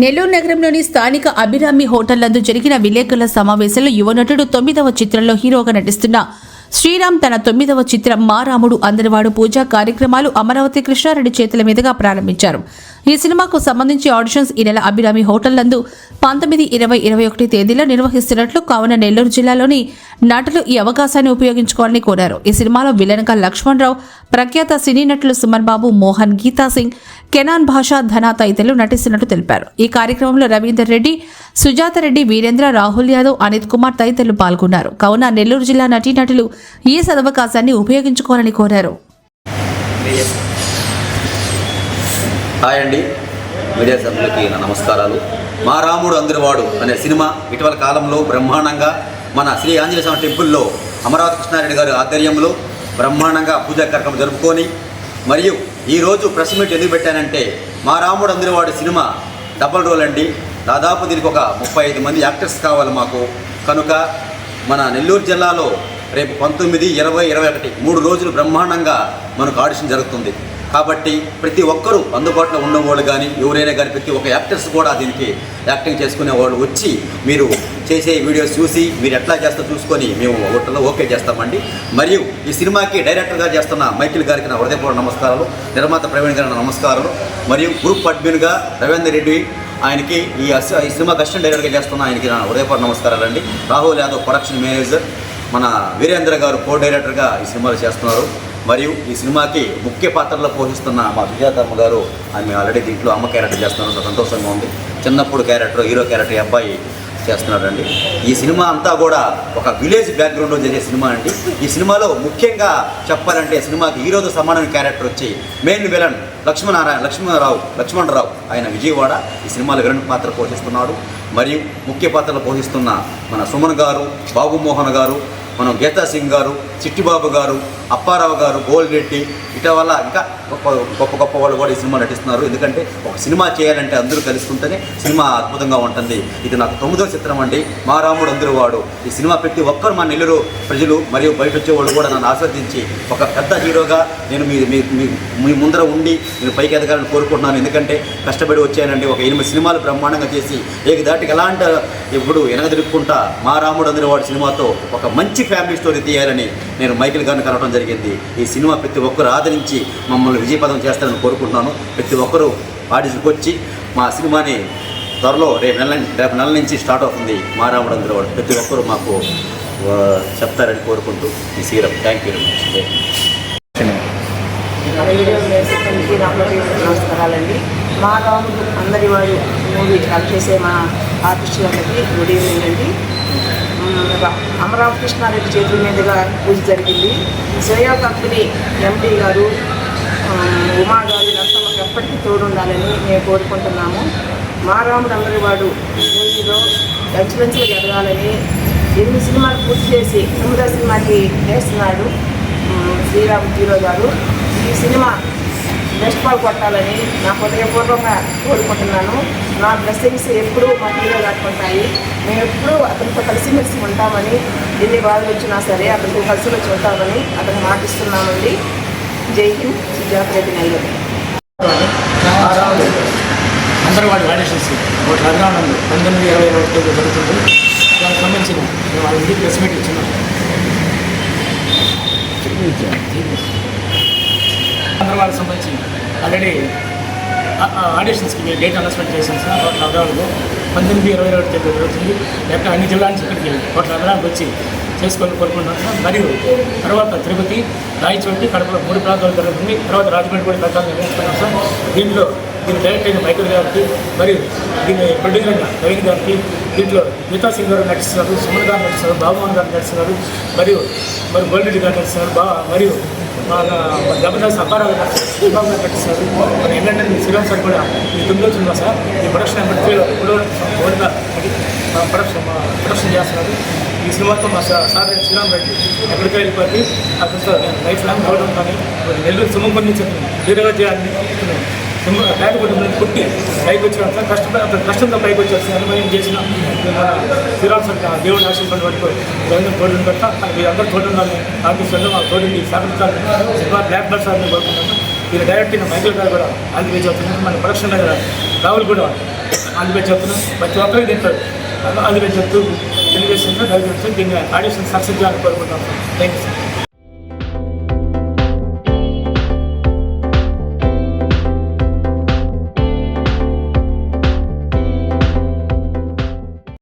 నెల్లూరు నగరంలోని స్థానిక అభిరామి హోటల్ నందు జరిగిన విలేకరుల సమావేశంలో యువ నటుడు తొమ్మిదవ చిత్రంలో హీరోగా నటిస్తున్న శ్రీరామ్ తన తొమ్మిదవ చిత్రం మా రాముడు అందరివాడు పూజా కార్యక్రమాలు అమరావతి కృష్ణారెడ్డి చేతుల మీదుగా ప్రారంభించారు. ఈ సినిమాకు సంబంధించి ఆడిషన్స్ ఈ నెల అభిరామి హోటల్ నందు పంతొమ్మిది ఇరవై ఇరవై ఒకటి తేదీలో నిర్వహిస్తున్నట్లు కావున నెల్లూరు జిల్లాలోని నటులు ఈ అవకాశాన్ని ఉపయోగించుకోవాలని కోరారు. ఈ సినిమాలో విలన్గా లక్ష్మణ్ రావు ప్రఖ్యాత సినీ నటులు సుమన్ బాబు మోహన్ గీతా సింగ్ కెనాన్ భాషా ధనా తదితరులు నటిస్తున్నట్టు తెలిపారు. ఈ కార్యక్రమంలో రవీందర్ రెడ్డి సుజాత రెడ్డి వీరేంద్ర రాహుల్ యాదవ్ అనిత్ కుమార్ తదితరులు పాల్గొన్నారు. కావున నెల్లూరు జిల్లా నటీనటులు ఈ సదవకాశాన్ని ఉపయోగించుకోవాలని కోరారు. హాయ్ అండి. మీడియా సభ్యులకి నా నమస్కారాలు. మా రాముడు అందరివాడు అనే సినిమా ఇటీవల కాలంలో బ్రహ్మాండంగా మన శ్రీ ఆంజనేయ స్వామి టెంపుల్లో అమరావతి కృష్ణారెడ్డి గారి ఆధ్వర్యంలో బ్రహ్మాండంగా పూజా కార్యక్రమం జరుపుకొని మరియు ఈరోజు ప్రెస్ మీట్ ఎందుకు పెట్టానంటే మా రాముడు అందరివాడు సినిమా డబల్ రోల్ అండి. దాదాపు దీనికి ఒక ముప్పై ఐదు మంది యాక్టర్స్ కావాలి మాకు. కనుక మన నెల్లూరు జిల్లాలో రేపు పంతొమ్మిది ఇరవై ఇరవై ఒకటి. మూడు రోజులు బ్రహ్మాండంగా మనకు ఆడిషన్ జరుగుతుంది. కాబట్టి ప్రతి ఒక్కరూ అందుబాటులో ఉన్నవాళ్ళు కానీ ఎవరైనా కానీ ప్రతి ఒక్క యాక్టర్స్ కూడా దీనికి యాక్టింగ్ చేసుకునే వాళ్ళు వచ్చి మీరు చేసే వీడియోస్ చూసి మీరు ఎట్లా చేస్తారో చూసుకొని మేము ఓటర్లో ఓకే చేస్తామండి. మరియు ఈ సినిమాకి డైరెక్టర్గా చేస్తున్న మైకిల్ గారికి నా హృదయపూర్వక నమస్కారాలు. నిర్మాత ప్రవీణ్ గారి నమస్కారాలు. మరియు గ్రూప్ అడ్మిన్గా రవీందర్ రెడ్డి ఆయనకి ఈ సినిమా ఈ అసిస్టెంట్ డైరెక్టర్గా చేస్తున్న ఆయనకి నా హృదయపూర్వక నమస్కారాలు అండి రాహుల్ యాదవ్ ప్రొడక్షన్ మేనేజర్. మన వీరేంద్ర గారు కో డైరెక్టర్గా ఈ సినిమాలు చేస్తున్నారు. మరియు ఈ సినిమాకి ముఖ్య పాత్రలో పోషిస్తున్న మా సుజాతమ్మ గారు ఆమె ఆల్రెడీ దీంట్లో అమ్మ క్యారెక్టర్ చేస్తున్నారు. సంతోషంగా ఉంది. చిన్నప్పుడు క్యారెక్టర్ హీరో క్యారెక్టర్ అబ్బాయి చేస్తున్నాడండి. ఈ సినిమా అంతా కూడా ఒక విలేజ్ బ్యాక్గ్రౌండ్లో చేసే సినిమా అండి. ఈ సినిమాలో ముఖ్యంగా చెప్పాలంటే సినిమాకి హీరోతో సమానమైన క్యారెక్టర్ వచ్చి మెయిన్ విలన్ లక్ష్మణారాయణ లక్ష్మణరావు లక్ష్మణరావు ఆయన విజయవాడ ఈ సినిమాలో విలన్ పాత్ర పోషిస్తున్నాడు. మరియు ముఖ్య పాత్రలు పోషిస్తున్న మన సుమన్ గారు బాబుమోహన్ గారు మనం గీతా సింగ్ గారు చిట్టిబాబు గారు అప్పారావు గారు గోల్డ్ రెడ్డి ఇట వల్ల ఇంకా గొప్ప గొప్ప గొప్ప వాళ్ళు కూడా ఈ సినిమా నటిస్తున్నారు. ఎందుకంటే ఒక సినిమా చేయాలంటే అందరూ కలుసుకుంటేనే సినిమా అద్భుతంగా ఉంటుంది. ఇది నాకు తొమ్మిదో చిత్రం అండి. మా రాముడు అందరూ వాడు. ఈ సినిమా ప్రతి ఒక్కరు మా నెల్లూరు ప్రజలు మరియు బయట వచ్చే వాళ్ళు కూడా నన్ను ఆస్వాదించి ఒక పెద్ద హీరోగా నేను మీ మీ మీ- ముందర ఉండి నేను పైకి ఎదగాలని కోరుకుంటున్నాను. ఎందుకంటే కష్టపడి వచ్చానండి. ఒక ఎనిమిది సినిమాలు బ్రహ్మాండంగా చేసి ఏక దాటికి ఎలాంటి ఇప్పుడు వెనకదిరుక్కుంటా మా రాముడు అందరి వాడి సినిమాతో ఒక మంచి ఫ్యామిలీ స్టోరీ తీయాలని నేను మైకిల్ గారిని కలవడం జరిగింది. ఈ సినిమా ప్రతి ఒక్కరు ఆదరించి మమ్మల్ని విజయపదం చేస్తారని కోరుకుంటున్నాను. ప్రతి ఒక్కరూ ఆడిషన్కి వచ్చి మా సినిమాని త్వరలో రేపు నెల రేపు నెల నుంచి స్టార్ట్ అవుతుంది మా రాముడు అందరూ ప్రతి ఒక్కరూ మాకు చెప్తారని కోరుకుంటూ ఈ serum thank you very much video నమస్కారాలండి. మా రాముడు అందరి వాడు మూవీ రన్ చేసే మా ఆర్టిస్టులందరికీ గుడ్ ఈవినింగ్ అండి. మ్, అమరావతి కృష్ణారెడ్డి చేతుల మీదుగా పూజ జరిగింది. శ్రేయా కంపెనీ ఎంపీ గారు ఆ, ఉమా ఎప్పటికీ తోడుండాలని మేము కోరుకుంటున్నాము. మా రాముడు అందరి వాడు మూవీలో మంచిగా ఎదగాలని ఎనిమిది సినిమాలు పూర్తి చేసి తొమ్మిదో సినిమాకి వేస్తున్నాడు శ్రీరామ్ హీరో గారు. ఈ సినిమా బెస్ట్ పాల్ కొట్టాలని నా హృదయపూర్వకంగా కోరుకుంటున్నాను. నా బ్లెస్సింగ్స్ ఎప్పుడూ మా హీరో కట్టుకుంటాయి మేము ఎప్పుడూ అతనితో కలిసిమెలిసి ఉంటామని ఎన్ని బాధలు వచ్చినా సరే అతనితో కలిసి వచ్చి ఉంటామని అతను మాటిస్తున్నామండి. జై హింద్ సుజాత నెల్లూరు అందరూ వాడి వాడేషన్స్. ఒకటి అభిరానంలో పంతొమ్మిది ఇరవై ఒకటి తేదీ జరుగుతుంది. దానికి సంబంధించిన మేము వాళ్ళ ఇంటికి ప్రెస్ మీట్ ఇచ్చినాం అందరూ వాళ్ళకి సంబంధించి ఆల్రెడీ ఆడిషన్స్కి మేము డేట్ అనౌన్స్మెంట్ చేసాం సార్. ఒకటి అభిరానంలో పంతొమ్మిది ఇరవై ఒకటి తేదీ జరుగుతుంది. లేకపోతే అన్ని జిల్లా నుంచి ఇక్కడికి ఒకటి అభిరానికి వచ్చి చేసుకొని కోరుకుంటున్నాను మరియు తర్వాత తిరుపతి రాయచోటి కడపలో మూడు ప్రాంతాలు జరుగుతుంది. తర్వాత రాజమండ్రి కూడా పెట్టాలని నిర్ణయించుకున్నాం సార్. దీంట్లో దీని డైరెక్టర్ అయిన మైకల్ గారికి మరియు దీని ప్రొడ్యూసర్ అయిన రవీంద్ర గారికి దీంట్లో గీతా సింగ్ గారు నటిస్తున్నారు సుమన్ గారు నటిస్తున్నారు బాబుమోహన్ గారు నటిస్తున్నారు మరియు మరి గోల్రెడ్డి గారు నటిస్తున్నారు బా మరియు బాగా జబర్దస్త్ అప్పారావు గారు నటిస్తున్నారు బాబు మరి ఏంటంటే శ్రీరామ్ సార్ కూడా మీ తొమ్మిది సినిమా సార్. ఈ ప్రొడక్షన్ ఎప్పటికీ ఓడిగా ప్రొడక్షన్ ప్రొడక్షన్ చేస్తున్నారు. ఈ సినిమాతో మా సార్ సార్ శ్రీరామ్ రెడ్డి ఎక్కడికి వెళ్ళిపోయి అక్కడ సార్ నేను లైఫ్ లాంగ్ చూడడం కానీ నెల్లూరు సుమంపడి నుంచి హీరోగా చేయాలని బ్యాగ్ కొట్టి కొట్టి పైకి వచ్చిన కష్టపడి అతను కష్టంతో పైకి వచ్చేసి వచ్చిన అనుభవం చేసిన మన శ్రీరామ్ సార్ దేవుడు ఆశించిన పట్టుకో రవీంద్ర తోడు పెట్టా వీరందరూ తోడు ఉండాలని ఆఫీసులో మా తోడు సహకరించాలి బ్లాక్ బర్ సార్ని కోరుకుంటున్నాను వీళ్ళు డైరెక్ట్ మైకిల్ గారు కూడా ఆంధ్రప్రదేశ్ అవుతున్నారు మన ప్రొడక్షన్ దగ్గర రావులు కూడా అందుకే చెప్తున్నాను ప్రతి ఒక్కరికి తింటారు అందుకే చెప్తూ తెలియజేస్తున్నా దయచేసి దీన్ని ఆడిషన్ సక్సెస్ చేయాలని కోరుకుంటాం థ్యాంక్ యూ సార్.